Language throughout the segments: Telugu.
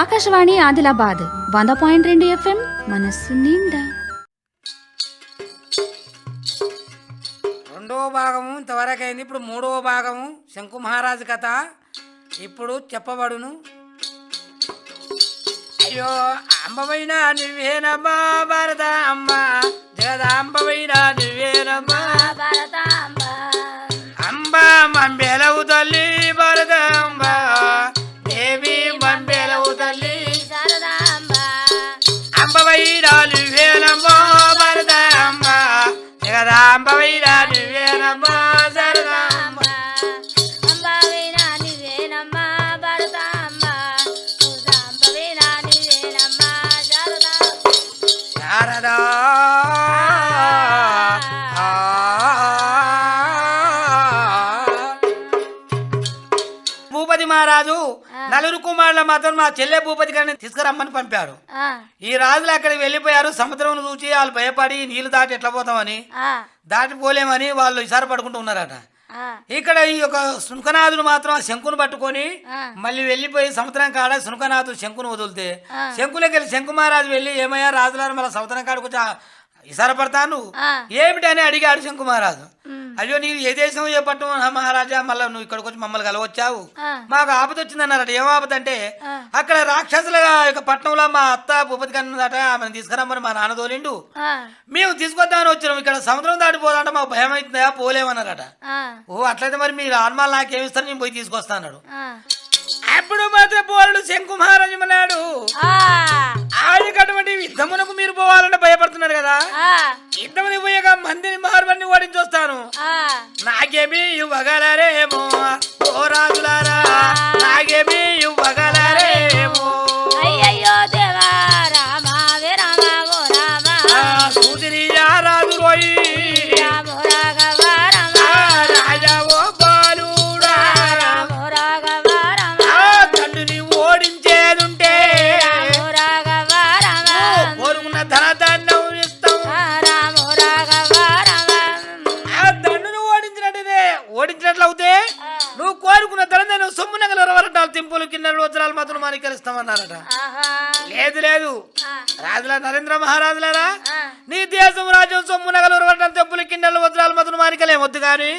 ఆకాశవాణి ఆదిలాబాద్ వంద పాయింట్ రెండు ఎఫ్ఎం మనస్సు నిండా. రెండవ భాగము ఇంతవరకు అయింది ఇప్పుడు మూడవ భాగము శంకు మహారాజు కథ. ఇప్పుడు చెప్పబడును. అయ్యో అంబవైనా నువ్వేనమ్మా భారత అమ్మ జగదాంబవైనా నువ్వేనమ్మా అంబ మంబెలవు తల్లి శారదా భూపతి మహారాజు నలుగురు కుమారుల మాత్రం మా చెల్లె భూపతి గారిని తీసుకురమ్మని పంపాడు ఈ రాజులు అక్కడికి వెళ్ళిపోయారు సముద్రం చూసి వాళ్ళు భయపడి నీళ్ళు దాటి ఎట్లా పోతామని. దాటిపోలేమని వాళ్ళు ఇసార పడుకుంటూ ఉన్నారట. ఇక్కడ ఈ యొక్క శునకనాథుడు మాత్రం శంకును పట్టుకొని మళ్ళీ వెళ్ళిపోయి సముద్రం కాడ శునకనాథుడు శంకును వదిలితే శంకులోకి వెళ్ళి శంకు మహారాజు వెళ్ళి ఏమయ్యా రాజులారు మళ్ళీ సముద్రం కాడకు వచ్చి ఆ- ఇసార పడతాను ఏమిటని అడిగాడు శంకు మహారాజు అయ్యో నీవు ఏ దేశం ఏ పట్టణం మహారాజా మళ్ళీ నువ్వు ఇక్కడికి వచ్చి మమ్మల్ని కలవచ్చావు. మాకు ఆపద వచ్చింది అన్నారట ఏం ఆపద అంటే అక్కడ రాక్షసుల యొక్క పట్టణంలో మా అత్త భూపతి కన్నదట ఆమెను తీసుకురమ్మని మా నాన్న తోలిండు. మేము తీసుకొద్దామని వచ్చినాం. ఇక్కడ సముద్రం దాటిపోదంటే మాకు భయం అవుతుందా? పోలేమన్నారట. ఓ అట్లయితే మరి మీరు ఆన్మాలు నాకేమి ఇస్తారు నేను పోయి తీసుకొస్తాను అప్పుడు మాత్రం పోరాడు శంకు మహారాజు అటువంటి యుద్ధమునకు మీరు పోవాలంటే భయపడుతున్నారు కదా? యుద్ధముని పోయాక మందిని మహారాజుని ఓడించి వస్తాను నాకేమి ఇవ్వగలరేమో ఓ రాజులారా. నాకేమి ఇవ్వగలరేమో. వరటాలు తింపులు కింద వజ్రాలు మాత్రం మనకి కలుస్తామన్నారట ఆహా. లేదు లేదు. రాజుల నరేంద్ర మహారాజులారా? నీ దేశం రాజ్యం సొమ్ము నగలు తెంపులు కిండలు వజ్రాలు మాత్రం మానికలే వద్దు కానీ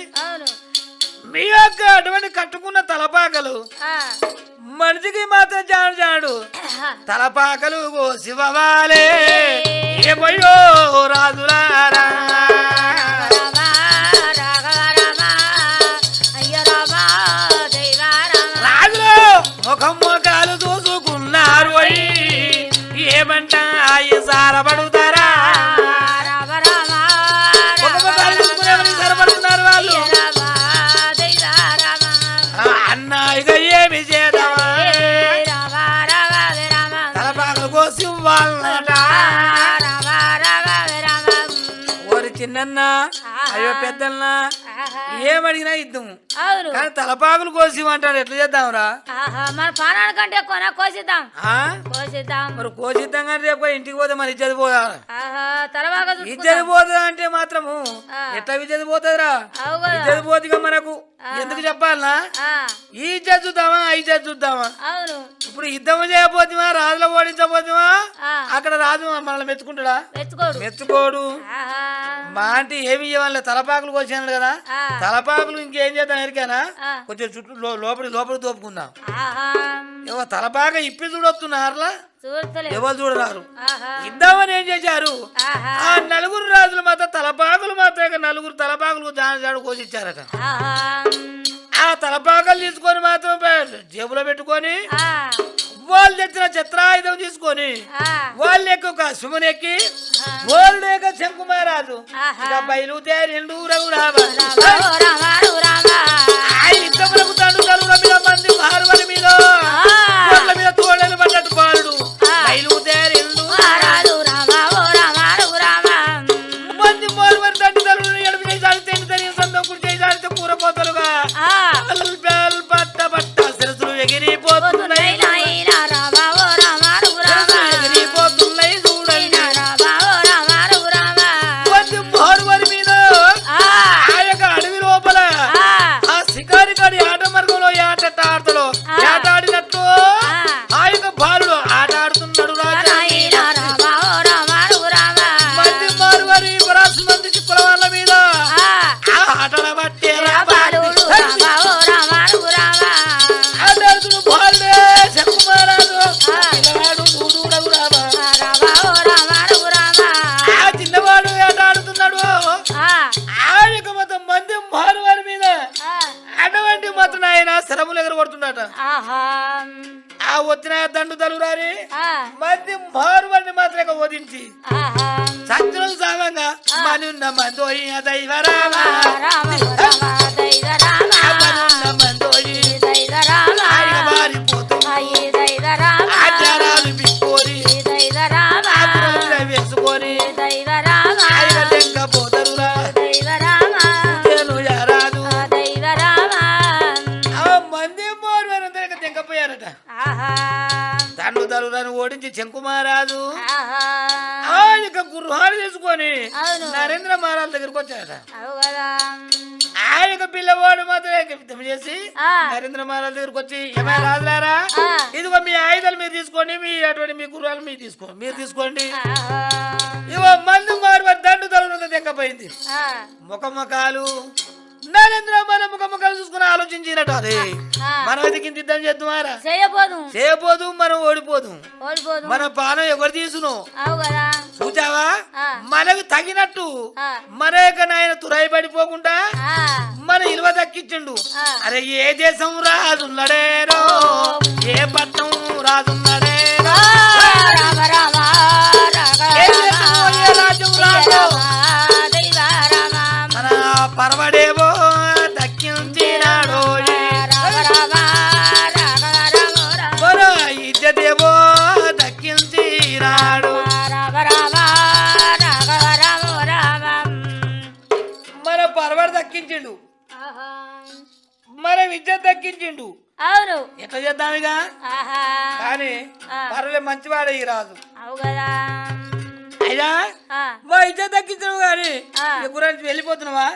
మీ యొక్క అటువంటి కట్టుకున్న తలపాకలు మనిషికి మాత్రం జాడు జాడు. తలపాకలు శివవాలే. ఏమయ్యో రాజులారా? ఏమంట సారపడుతారా రామ వాళ్ళు అన్న ఇక ఏమి చేద్దామా తలపాకలు కోసి వాళ్ళట ఓరి అయ్యో పెద్దన్న ఆహా. ఏమడిగినా ఇద్దాము అవును. కానీ తలపాకులు కోసి అంటారు ఎట్లా చేద్దాంరా? మన ప్రాణాల కంటే కొన కోసిద్దాం. ఆ? కోసిద్దాం. మరి కోసిద్దాం కానీ రేపు ఇంటికి పోతే మరి ఇజ్జది పోదా? ఇజ్జది పోతుందా అంటే మాత్రము. ఎట్లా ఇజ్జది పోతుందిరా? ఇజ్జది పోతుగా మనకు ఎందుకు చెప్పాలనా? ఈ చూద్దామా ఇజ్జత్ చూద్దామా? అవును. ఇప్పుడు యుద్ధము చేయబోతుమా రాజుల ఓడించబోతుమా ఆ. అక్కడ రాజు మనల్ని మెచ్చుకుంటాడా? మెచ్చుకోడు. మా అంటే ఏమి ఇవ్వాలి తలపాకులు కోసాను కదా. తలపాకులు ఇంకేం చేద్దాం ఎరికేనా. కొంచెం చుట్టూ లోపలి లోపలి తోపుకుందాం. ఏవో తలపాక ఇప్పి చూడొస్తున్నారులా చూస్తలే ఎవరు చూడరారు ఇద్దామని ఏం చేశారు? ఆ నలుగురు రాజులు మాత్రం తలపాకులు మాత్రం నలుగురు తలపాకులు జాడు కోసిచ్చారట. ఆ తలపాకలు తీసుకొని మాత్రం జేబులో పెట్టుకొని వాళ్ళు తెచ్చిన చిత్రాయుధం తీసుకొని వాళ్ళు ఎక్కువ సుమని ఎక్కి వాళ్ళు ఎక్క శంకుమారాజు. బయలుదేరిండు రఘురామ. యుద్ధములకు తండ్రి మంది మారుమని మాత్రం వదించి ఆహా. సత్యులు సామంగా మనున్న మందోయి దైవరామ రామ. దైవ రామ. ఆహా. ఆయన తీసుకొని అవును. నరేంద్ర మహారాజు దగ్గరికి కదా. ఆయన పిల్లవాడు మాత్రమే యుద్ధం చేసి. నరేంద్ర మహారాజు దగ్గరికి వచ్చి ఏమైనా రాజులారా. ఇదిగో మీ ఆయుధాలు మీరు తీసుకోండి మీ అటువంటి మీ గుర్రాలు మీరు తీసుకోండి మీరు తీసుకోండి. ఇగో మందు మారు దండు తల ముఖ ముఖాలు నరేంద్ర మన ముఖ ముఖాలు చూసుకుని ఆలోచించినట్టు ఆ. మనం ఎదికి యుద్ధం చేద్దామారా చేయబోదు. చేయపోదు మనం ఓడిపోదు. ఓడిపోదు. మన పానం ఎవరు తీసును? కదా. చూచావా. మనకు తగినట్టు యొక్క నాయన తురాయి పడిపోకుండా మన ఇలువ దక్కించిండు. అరే ఏ దేశం రాజున్నడేరో? ఏ పట్టణం రాజున్నడేరో దక్కించిండు. మన ఇజ్జత్ దక్కించిండు అవును. ఎట్లా చేద్దామిగా? ఆహా. కానీ ఆ. పర్వలే మంచివాడే ఈ రాజు. అవు కదా. అయ్యా ఆ, మా ఇజ్జత్ దక్కించడం కానీ. గురించి వెళ్ళిపోతున్నావా?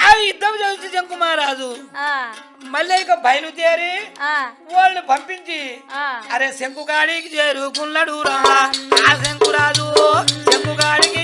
ఆ యుద్ధం చేసి శంకుమారాజు మళ్ళీ ఇక బయలుదేరి వాళ్ళని పంపించి. అరే శంకుగాడికి చేరుకున్నాడు రా శంకురాజు శంకుగాడికి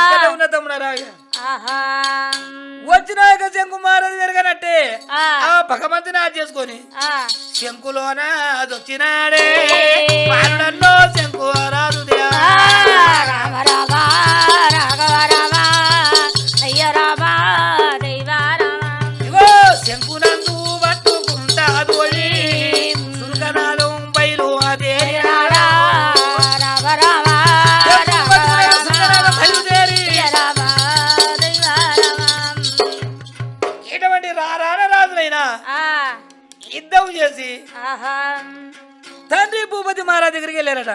ఇక్కడే ఉన్న. వచ్చినాక శంకుమారాజు పెరగనట్టే ఆ. ఆ భగవంతుని ఆది చేసుకొని ఆ. శంకులోన అది వచ్చినాడే. పాలనలో శంకు ఆ, రామ రాఘవ. తండ్రి భూపతి మహారాజ్ దగ్గరికి వెళ్ళారట.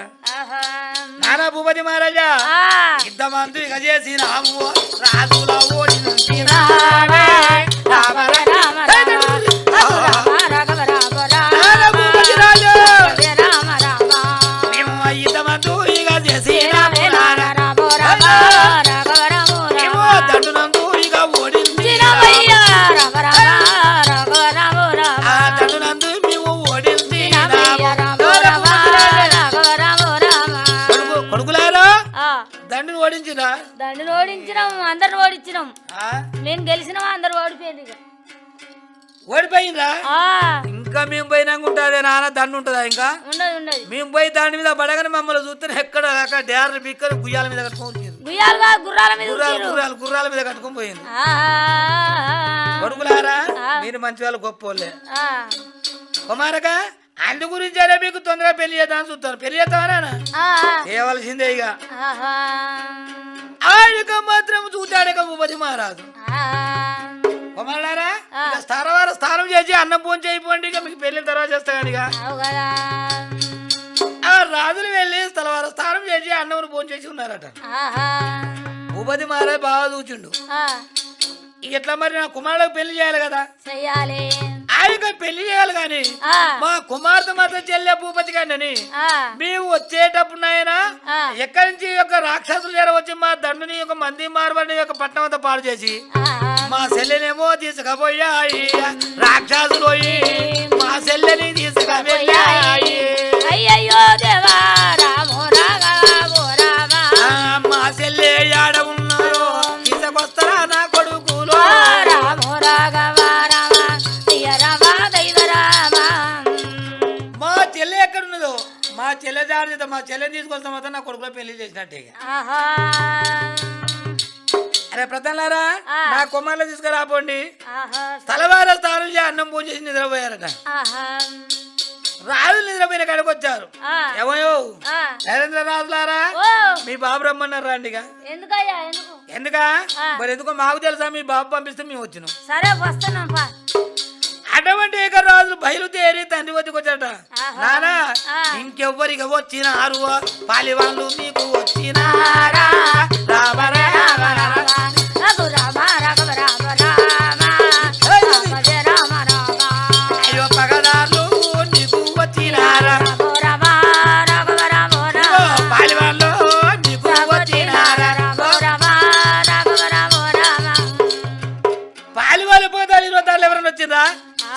నానా భూపతి మహారాజా ఆ, యుద్ధమంతు ఇక చేసినాము రాజుల ఓడి దండుని ఓడించిరా దండుని ఓడించినాం అందరిని ఓడించినాం? నేను గెలిచినాం అందరు ఓడిపోయింది ఓడిపోయిందా? ఇంకా మేము పోయినాక ఉంటుంది నాన్న దండు ఉంటుందా ఇంకా? ఉండదు ఉండదు. మేము పోయి దాని మీద పడగానే మమ్మల్ని చూస్తే ఎక్కడ అక్కడ డేర్లు బిక్కలు గుయ్యాల మీద కట్టుకొని గుర్రాల గుర్రాలు మీద కట్టుకొని పోయింది. కొడుకులారా. మీరు మంచి వాళ్ళు గొప్ప వాళ్ళే ఆ, అందు గురించేనే మీకు తొందరగా పెళ్ళి చేద్దామని చూస్తాను పెళ్ళి చేస్తావా ఆ, చేయవలసిందే ఇక. ఆయనక మాత్రం చూతాడక ఉపతి మహారాజు. ఇక స్థానవార స్నానం చేసి అన్నం భోజనం చేయకపోండి ఇక మీకు పెళ్ళి తర్వాత చేస్తా కానీ ఇక రాజులు వెళ్ళి స్థలవార స్నానం చేసి అన్నం భోజనం చేసి ఉన్నారట. భూపతి మహారాజ్ బాగా చూచిండు ఇక ఎట్లా మరి నా కుమారులకు పెళ్ళి చేయాలి కదా? చెయ్యాలి ఆయనకు పెళ్ళి చేయాలి గాని మా కుమార్తె మాత్రం చెల్లె భూపతి గాని మేము వచ్చేటప్పుడు నాయన. ఎక్కడి నుంచి యొక్క రాక్షసులు చేర వచ్చి మా దండుని యొక్క మంది మార్బడిని యొక్క పట్టణం అంతా పాడు చేసి మా చెల్లెనేమో తీసుకుపోయాయి రాక్షసులు మా చెల్లెని తీసుకుపోయాయి అయ్యయ్యో దేవా మా చెల్లె జాగ్రత్త మా చెల్లెని తీసుకొస్తాం మాత్రం నా కొడుకులో పెళ్ళి చేసినట్టే ఇక. అరే ప్రధానారా ఆ. నా కుమారులు తీసుకురాపోండి. తలవార స్థానం చేసి అన్నం పూజ చేసి నిద్రపోయారట. రాజులు నిద్రపోయిన కాడికి వచ్చారు. ఆ. నరేంద్ర రాజులారా మీ బాబు రమ్మన్నారు రండిగా ఎందుకయ్యా ఎందుకు. మరి ఎందుకో మాకు తెలుసా మీ బాబు పంపిస్తే మేము వచ్చినాం. సరే వస్తున్నాం పా. అటువంటి ఏక రాజులు బయలుదేరి తండ్రి వద్దకు వచ్చాట. నానా. ఇంకెవ్వరికి వచ్చినారు పాలివాళ్ళు మీకు వచ్చినారా రామ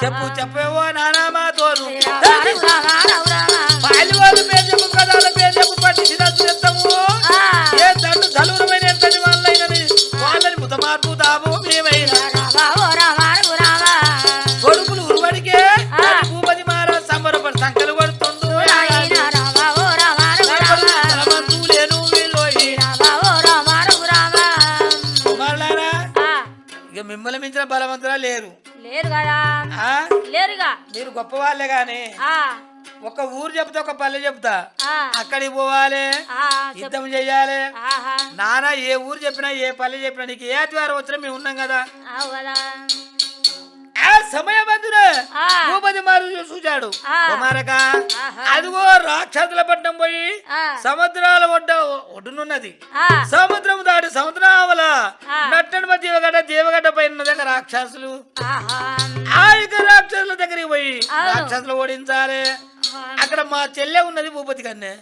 చెప్పు చెప్పేవో మీరు గొప్ప వాళ్ళే గాని ఒక ఊరు చెప్తా ఒక పల్లె చెప్తా అక్కడికి పోవాలి. యుద్ధం చెయ్యాలి నానా ఏ ఊరు చెప్పినా ఏ పల్లె చెప్పినా నీకు ఏ ఆదివారం వచ్చినా మేము ఉన్నాం కదా. ఆ సమయమందున. భూపతి. కుమారక ఆహా. అదిగో రాక్షసుల పట్టణం పోయి. సముద్రాల ఒడ్డ ఒడ్డునున్నది సముద్రం దాటి సముద్రం ఆవల ఆ. నట్టనమ దేవగడ్డ దేవగడ్డ పైన దగ్గర రాక్షసులు ఆ యొక్క రాక్షసుల దగ్గరికి పోయి. రాక్షసులు ఓడించాలి అక్కడ మా చెల్లె ఉన్నది భూపతి కన్నే.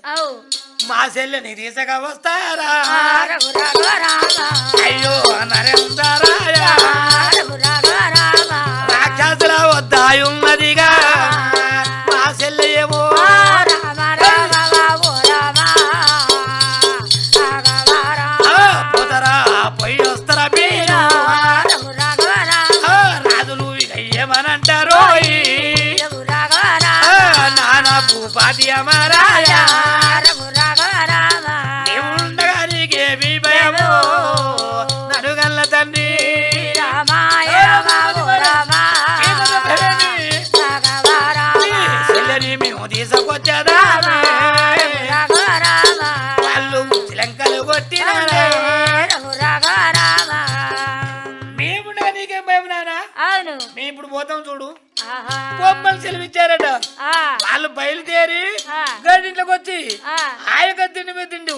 మా చెల్లెని తీసక వస్తారా అయ్యో నరేంద్రాయ ఇప్పుడు పోతాం చూడు. బొమ్మలు సెలవిచ్చారట వాళ్ళు బయలుదేరి. గడింట్లోకి వచ్చి ఆ, ఆయక తిండి మీద తిండు.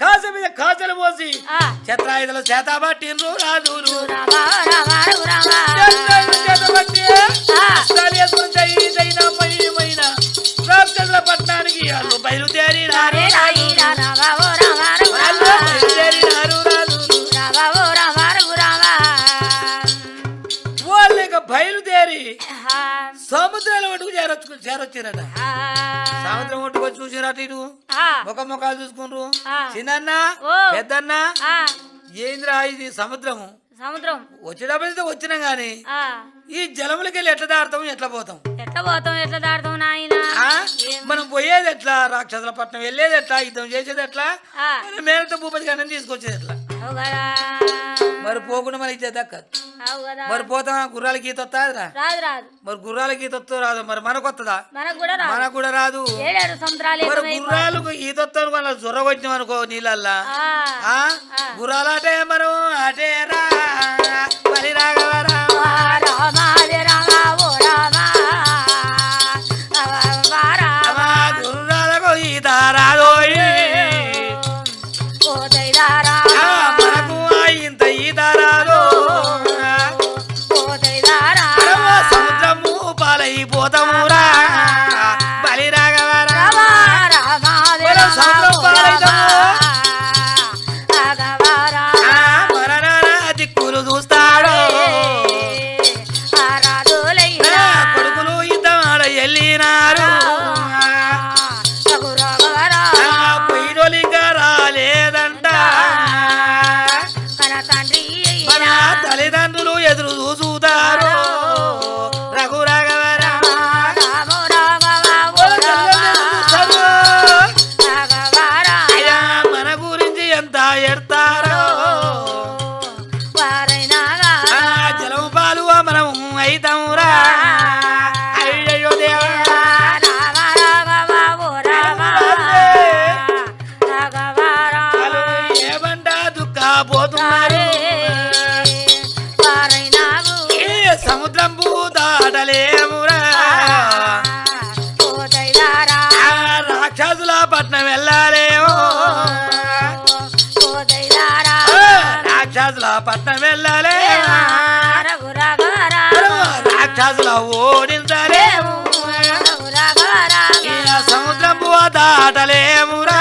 కాస మీద కాసలు పోసి ఆ. చెత్రాయుధులు చేత పట్టిండ్రు రాజులు రామ రామ రఘు రామ సముద్రాల ఒడ్డుకు చేరొచ్చు చేరొచ్చారట. సముద్రం ఒడ్డుకు చూసిరట ఇటు. ముఖ ముఖాలు చూసుకుండ్రు. చిన్న. పెద్దన్న. ఏంద్రా ఇది సముద్రము? సముద్రం. వచ్చేటప్పుడు వచ్చినాం గాని ఈ జలములకి వెళ్ళి ఎట్లా దాడతాం ఎట్లా పోతాం? ఎట్లా పోతాం ఎట్లా దాడతాం నాయన? మనం పోయేది ఎట్లా? రాక్షసుల పట్నం వెళ్ళేది ఎట్లా? యుద్ధం చేసేది ఎట్లా? మేనతో భూపతి గారిని తీసుకొచ్చేది ఎట్లా? మరి పోకుండా మనకి దక్కదు. మరి పోతాం గుర్రాలకి ఈత వస్తుందిరా రాదు రాదు. మరి గుర్రాలకి ఈత వస్తుందో రాదు. మరి మనకు వస్తుందా మనకు కూడా రాదు. మనకు కూడా రాదు. ఏడాడు సముద్రాలు మరి గుర్రాలకు ఈత వస్తాను వాళ్ళ జొర్ర కొట్టినాం అనుకో నీళ్ళల్లా? గుర్రాలాటే మనం అటే రా. మరి రాఘవరా రామ. ఆ రాక్షసుల పట్నం వెళ్ళాలేమో. రాక్షసుల పట్నం రాక్షసుల ఓడించలేము సముద్రం దాటలేమురా.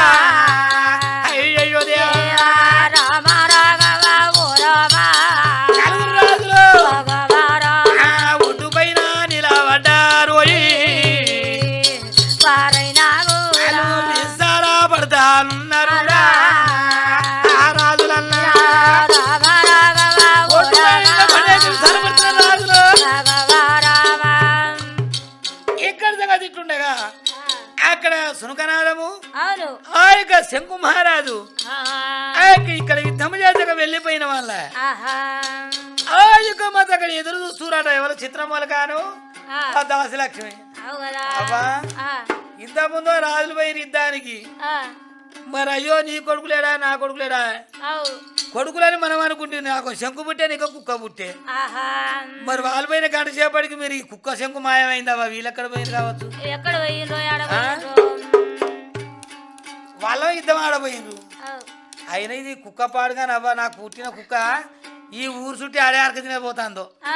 ఆ యొక్క శంకు మహారాజు. ఆ. యొక్క ఇక్కడ యుద్ధం చేతక వెళ్ళిపోయిన వాళ్ళ. ఆ యొక్క మాత అక్కడ ఎదురు చూస్తురాట ఎవరు? చిత్రమ్మలు కాను ఆ. దాసలక్ష్మి. ఇంత ముందు రాజులు పోయిన యుద్ధానికి మరి అయ్యో నీ కొడుకు లేడా నా కొడుకు లేడా అవు. కొడుకులని మనం అనుకుంటే నాకు శంకు పుట్టే నీకు కుక్క పుట్టే. మరి వాళ్ళు పోయిన గంట సేపటికి మీరు ఈ కుక్క శంకు మాయమైందవ్వా? వీళ్ళెక్కడ పోయింది కావచ్చు? ఎక్కడ? పోయిండ్రో వాళ్ళ యుద్ధం ఆడపోయిండ్రు అవు. అయినా ఇది కుక్క పాడుగానవ్వా నాకు పుట్టిన కుక్క ఈ ఊరు చుట్టి ఆడే అరక తినబోతాందో. ఆ,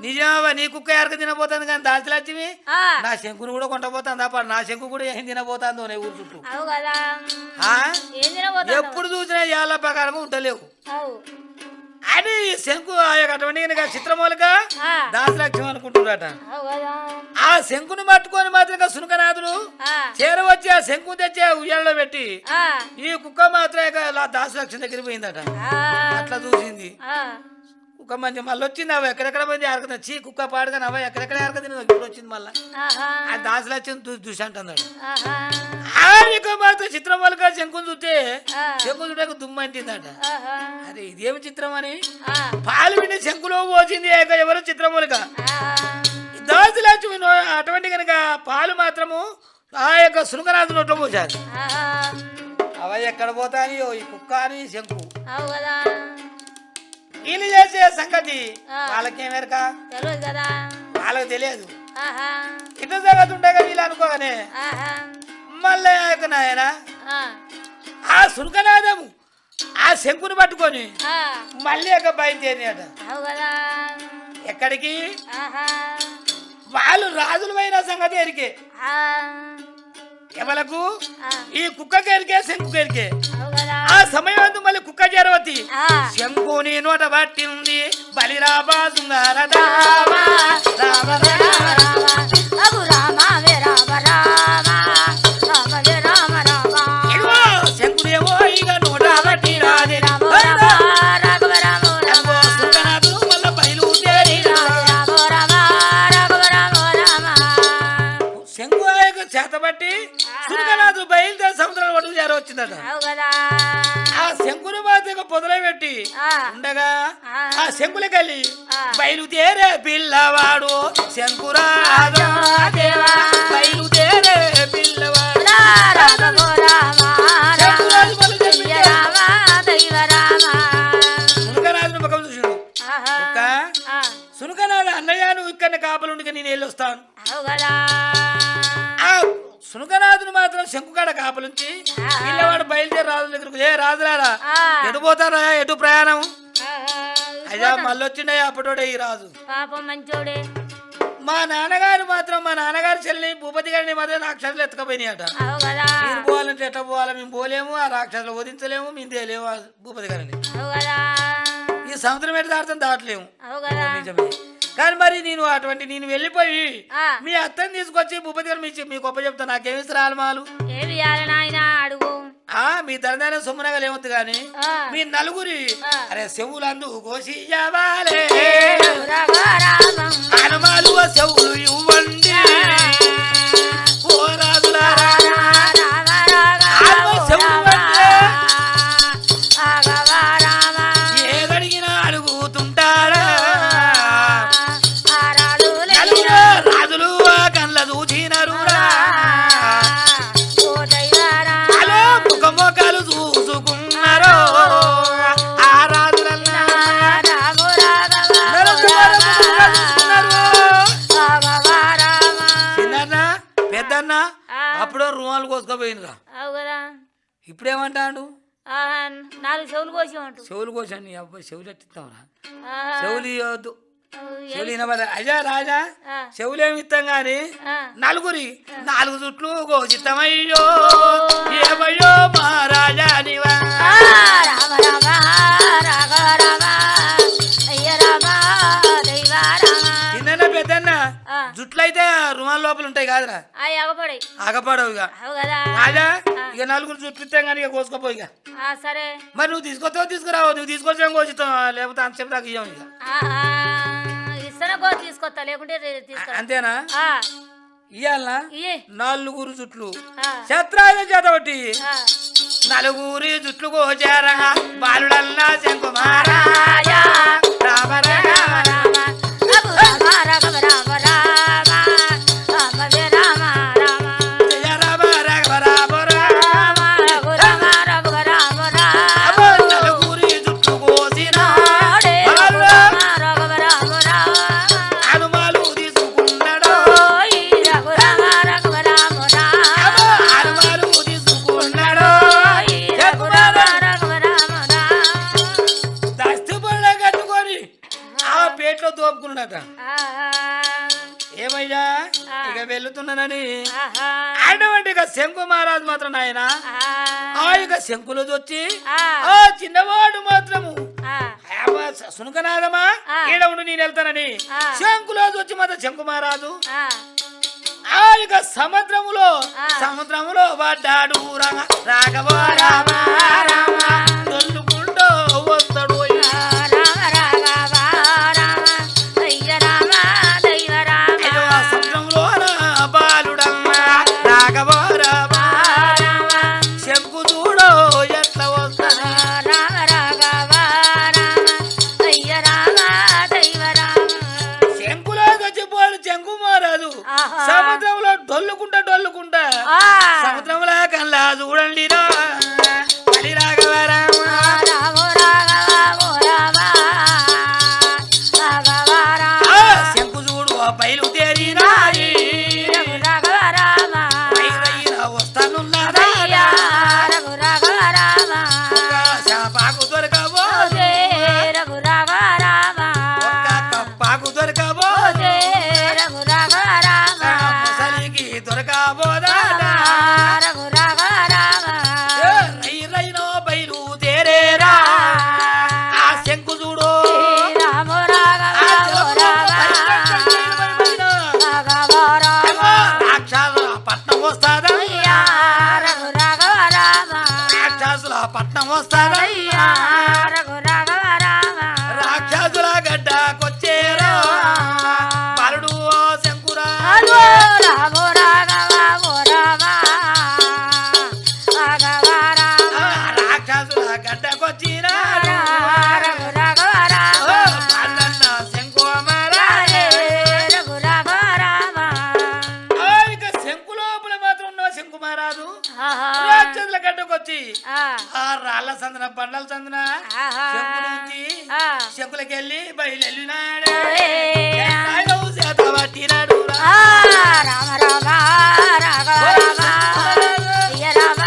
నిజమవ్వా నీ కుక్క ఎరక తినబోతుంది కానీ దాల్చిలక్ష్మి ఆ, నా శంకును కూడా కొంటపోతాందా పా నా శంకు కూడా ఏం తినబోతాందో నీ ఊరు చుట్టూ. ఎప్పుడు చూసినా ఏళ్ళ ప్రకారం ఉండలేవు అని ఈ శంకు ఆ యొక్క అటువంటి కనుక చిత్రమూలక ఆ, అనుకుంటున్నారట. శంకును పట్టుకొని మాత్రం సునకనాథుడు చేరవచ్చి ఆ శంకు తెచ్చి ఆ ఉయ్యాలలో పెట్టి ఈ కుక్క మాత్రం దాసలక్ష్మి దగ్గర పోయిందట. అట్లా చూసింది. కుక్క మంచి మళ్ళీ వచ్చింది. అవ ఎక్కడెక్కడ పోయింది? అరకదా. చీ కుక్క పాడుగా అవ ఎక్కడెక్కడ అరక తినదు ఇప్పుడు వచ్చింది మళ్ళీ ఆ దాసలక్ష్మి చూసి చూసి అంటున్నాడు ఆహా, ఆ యొక్క మాత్రం చిత్రం వాళ్ళక శంకుని చూస్తే శంకు చూడక దుమ్మ అంటిందట. ఆహా, అరే ఇదేమి చిత్రం అని? పాలు విని శంకులో పోసింది ఎవరు చిత్రమూలిక ఆహా, దాసులక్ష్మి అటువంటి కనుక పాలు మాత్రము ఆ యొక్క శృంగరాజు నోట్లో పోసారు అవ ఎక్కడ పోతానియో ఈ కుక్క అని శంకు. వీళ్ళు చేసే సంగతి. వాళ్ళకేమెరక వాళ్ళకి తెలియదు. ఇట్ల సంగతి ఉండగా వీళ్ళు అనుకోగానే మళ్ళీ ఆ నాయన. ఆ, శంకుని పట్టుకొని మళ్ళీ ఒక కదా. ఎక్కడికి? వాళ్ళు రాజులు పోయిన సంగతి ఎరికే. ఎవలకు? ఈ కుక్కకి ఎరికే శంకుకి ఎరికే ఆ సమయం అందు మళ్ళీ కుక్క చేరవతి. శంకుని నోట పట్టింది బలిరాబా శృంగార రామ రామ రామ. కదా. ఆ శంకుని మాతకు పొదలై పెట్టి ఆ, ఉండగా ఆ. శంకులకెళ్ళి ఆ. బయలుదేరే పిల్లవాడు శంకురాజు దేవా. బయలుదేరే పిల్లవాడు. సునకనాథు అన్నయ్య నువ్వు ఇక్కడ కాపలుండికి నేను వెళ్ళొస్తాను. సునకనాథుని మాత్రం శంకుకాడ కాపలుంచి. పిల్లవాడు బయలుదేరి రాజు దగ్గరకు ఏ రాజులారా. ఎటు పోతారా ఎటు ప్రయాణం? అయ్యా మళ్ళొచ్చిండయ్యా అప్పటోడే ఈ రాజు. పాపం మంచోడే. మా నాన్నగారు మాత్రం మా నాన్నగారు చెల్లి భూపతి గారిని మాత్రం రాక్షసులు ఎత్తుకపోయినాయట. మీరు పోవాలంటే ఎట్లా పోవాలి? మేము పోలేము ఆ రాక్షసులు వధించలేము మేము తేలేము భూపతి గారిని. ఈ సముద్రం ఎట్లా దాటలేము. నిజమే. కానీ మరి నేను అటువంటి నేను వెళ్ళిపోయి ఆ. మీ అత్తని తీసుకొచ్చి భూపతి మీ మీ గొప్ప చెప్తా నాకేమి రాలమాలు ఏమి ఇయ్యాలి నాయన అడుగు ఆ మీ ధనదాన సొమ్మునగా లేవద్దు గాని ఆ. మీ నలుగురి ఆ. అరే చెవులందు కోసి ఇయ్యవాలే. చెవులు ఇవ్వండి ఓ రుమాలు కోసుకపోయినరా? అవు కదా. ఇప్పుడేమంటాడు? ఆహా, నాలుగు చెవులు కోసి ఉంటు చెవులు కోసాను అబ్బాయి చెవులు ఎట్టిస్తావురా చెవులు ఇవ్వద్దు చెవులు వినబడ అయ్యా రాజా ఆ. చెవులు ఏమి ఇస్తాం గాని. నలుగురి నాలుగు చుట్లు గోచితమయ్యో ఏమయ్యో మహారాజా నివా రామ రామ. ఆ. జుట్లయితే రుమాల లోపల ఉంటాయి కాదురా ఆగపడవు ఇక కదా నలుగురు జుట్లు ఇస్తాం కానీ ఇక కోసుకోపోయి ఇక సరే మరి నువ్వు తీసుకొస్తావు తీసుకురావు నువ్వు తీసుకొచ్చావు కోచిస్తాం లేకపోతే అంతసేపు దాకా ఇయ్యం ఇక ఇస్తేనే తీసుకొస్తా లేకుంటే అంతేనా ఇయ్యాలనా ఇయ్యి. నలుగురు జుట్లు శత్రాయుధం చేత ఒకటి. నలుగురి జుట్లు గోచారంగా బాలుడల్లా శంకుమారాజా రామ రామ రామ ఆహా, ఏమయ్యా. ఇక వెళ్తున్నానని. అటువంటి ఇక శంకు మహారాజు మాత్రం నాయన. ఆహా, ఆ ఇక శంకులు వచ్చి ఆ, చిన్నవాడు మాత్రము. సునకనాదమా. ఈడ ఉండి నేను వెళ్తానని. ఆ. శంకులోజు వచ్చి మాత్రం శంకు మహారాజు. ఆ. ఇక సముద్రములో. సముద్రములో పడ్డాడు రాఘవ రామ రామ డొల్లుకుంటా డొల్లుకుంటా పట్నం వస్తాదా శంకులకెళ్ళి బయలునాడు. చేత పట్టినాడు రామ రామ రాఘవ రామ జయ రామ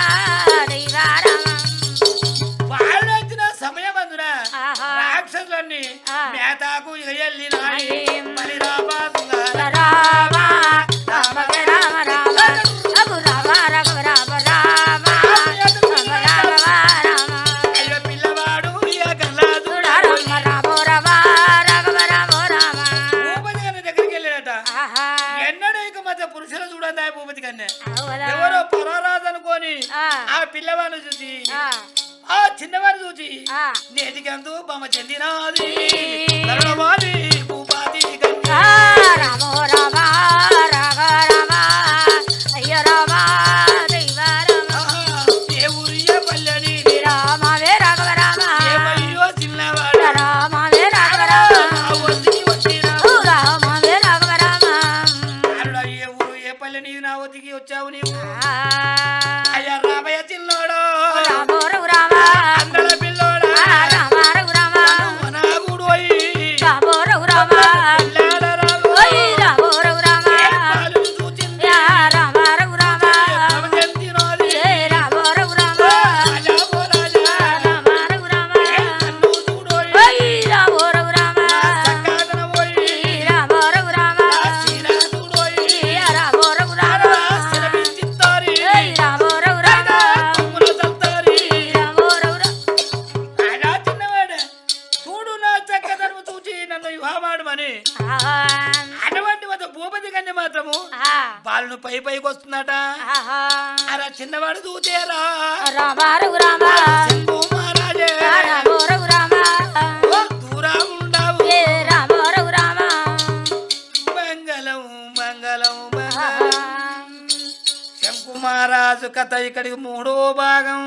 మహారాజు కథ ఇక్కడికి మూడో భాగం.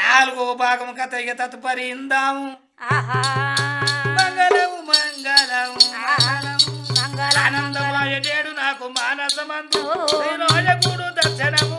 నాలుగో భాగం కథ ఇక తదుపరి ఇందాము. మంగళం మంగళం ఆనందమాయడేడు నాకు మానసమంతు దర్శనము